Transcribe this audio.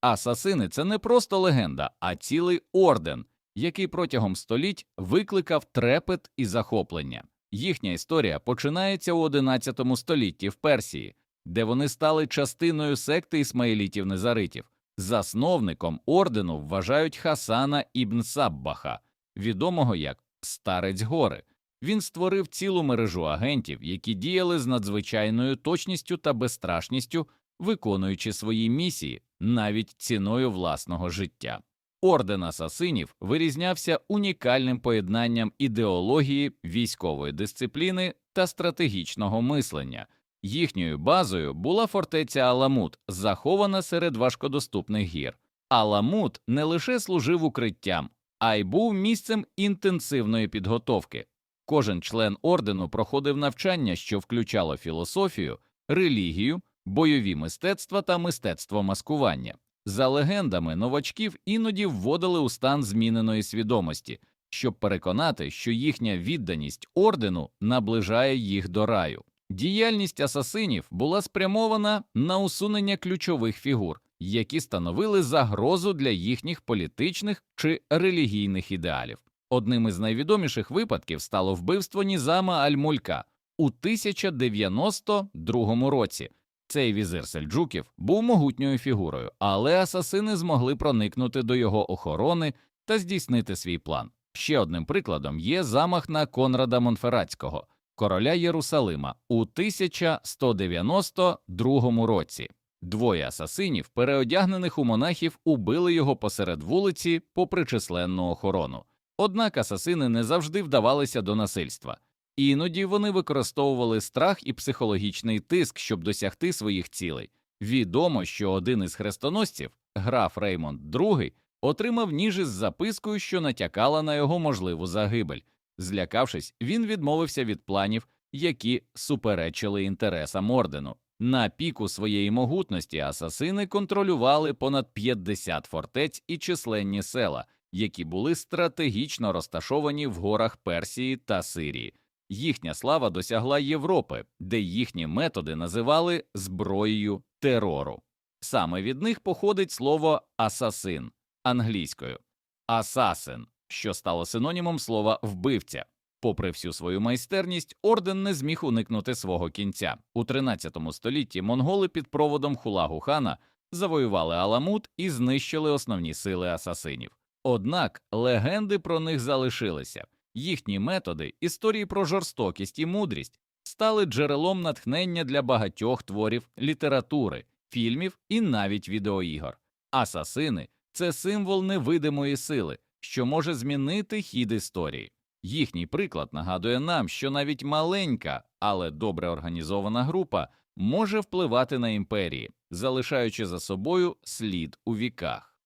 Асасини це не просто легенда, а цілий орден, який протягом століть викликав трепет і захоплення. Їхня історія починається у 11 столітті в Персії, де вони стали частиною секти ісмаїлітів незаритів. Засновником ордену вважають Хасана ібн Саббаха, відомого як Старець Гори. Він створив цілу мережу агентів, які діяли з надзвичайною точністю та безстрашністю, виконуючи свої місії навіть ціною власного життя. Орден асасинів вирізнявся унікальним поєднанням ідеології, військової дисципліни та стратегічного мислення. Їхньою базою була фортеця Аламут, захована серед важкодоступних гір. Аламут не лише служив укриттям, а й був місцем інтенсивної підготовки. Кожен член ордену проходив навчання, що включало філософію, релігію, бойові мистецтва та мистецтво маскування. За легендами, новачків іноді вводили у стан зміненої свідомості, щоб переконати, що їхня відданість ордену наближає їх до раю. Діяльність асасинів була спрямована на усунення ключових фігур, які становили загрозу для їхніх політичних чи релігійних ідеалів. Одним із найвідоміших випадків стало вбивство Нізама Аль-Мулька у 1092 році. Цей візир сельджуків був могутньою фігурою, але асасини змогли проникнути до його охорони та здійснити свій план. Ще одним прикладом є замах на Конрада Монферратського, короля Єрусалима, у 1192 році. Двоє асасинів, переодягнених у монахів, убили його посеред вулиці попри численну охорону. Однак асасини не завжди вдавалися до насильства. Іноді вони використовували страх і психологічний тиск, щоб досягти своїх цілей. Відомо, що один із хрестоносців, граф Реймонд II, отримав ніж із запискою, що натякала на його можливу загибель. Злякавшись, він відмовився від планів, які суперечили інтересам ордену. На піку своєї могутності асасини контролювали понад 50 фортець і численні села, які були стратегічно розташовані в горах Персії та Сирії. Їхня слава досягла Європи, де їхні методи називали зброєю терору. Саме від них походить слово асасин англійською асасин, що стало синонімом слова вбивця. Попри всю свою майстерність, орден не зміг уникнути свого кінця. У 13 столітті монголи під проводом Хулагу хана завоювали Аламут і знищили основні сили асасинів. Однак легенди про них залишилися. Їхні методи, історії про жорстокість і мудрість стали джерелом натхнення для багатьох творів літератури, фільмів і навіть відеоігор. Асасини це символ невидимої сили, що може змінити хід історії. Їхній приклад нагадує нам, що навіть маленька, але добре організована група може впливати на імперії, залишаючи за собою слід у віках.